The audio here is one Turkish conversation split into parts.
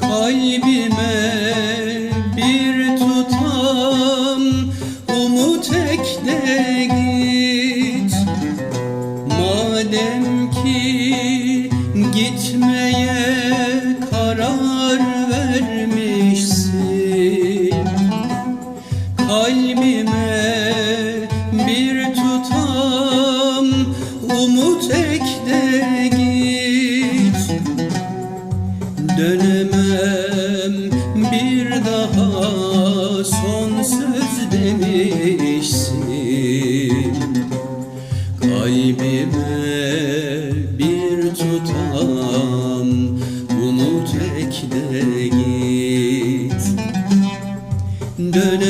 Kalbime bir tutam umut ekle git. Madem ki gitmeye son söz demişsin. Kalbime bir tutam umut ekle git. Dönemem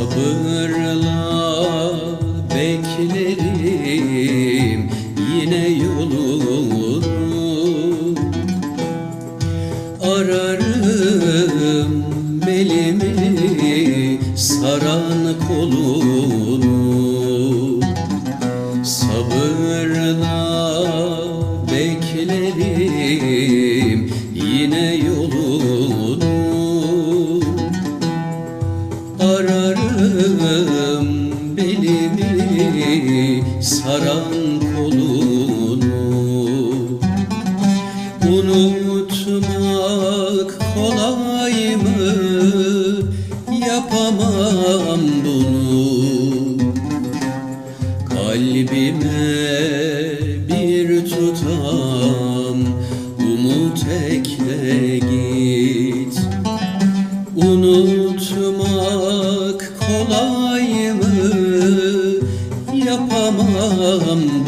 Sabırla beklerim yine yolunu. Ararım belimi saran kolunu. Sabırla beklerim yine Unutmak kolay mı? Yapamam bunu Kalbime bir tutam umut ekle git Unutmak kolay mı? Yapamam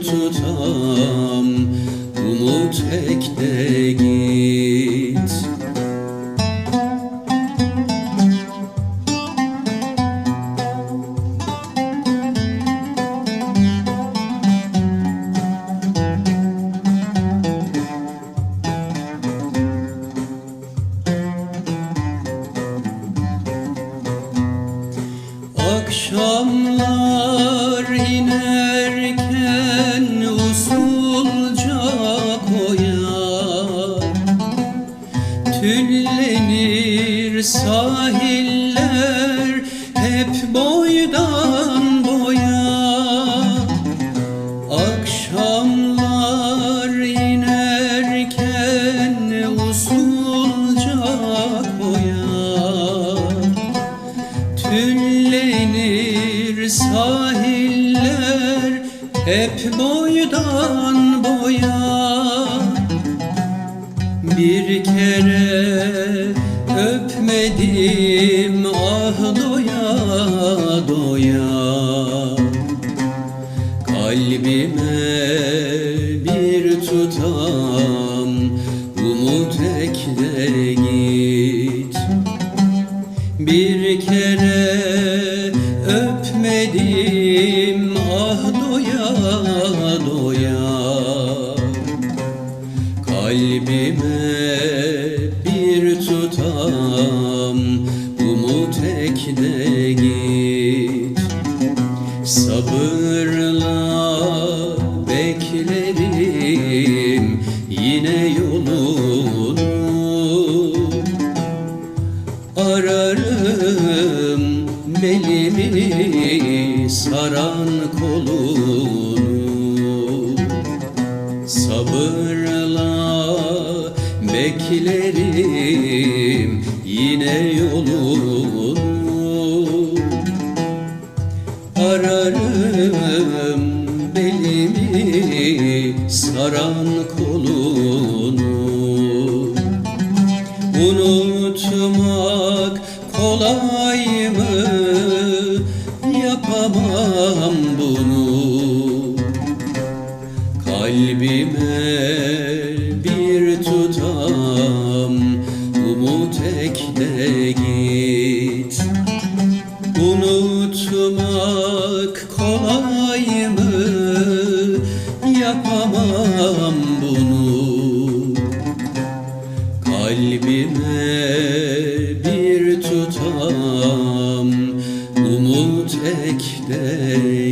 tutam umut ekle git. Akşamlar Tüllenir sahiller hep boydan boya. Akşamlar inerken usulca koyar Tüllenir sahiller hep boydan boya Bir kere öpmedim ah doya doya. Kalbime bir tutam umut ekle git Kalbime bir tutam umut ekle git? Sabırla beklerim yine yolunu Ararım. Belimi saran kolunu Sabırla beklerim yine yolunu Ararım belimi saran kolunu Unutmak kolay mı? Yapamam bunu Kalbime yaşam Umut ekle git Unutmak kolay mı? Yapamam bunu Kalbime bir tutam Umut ekle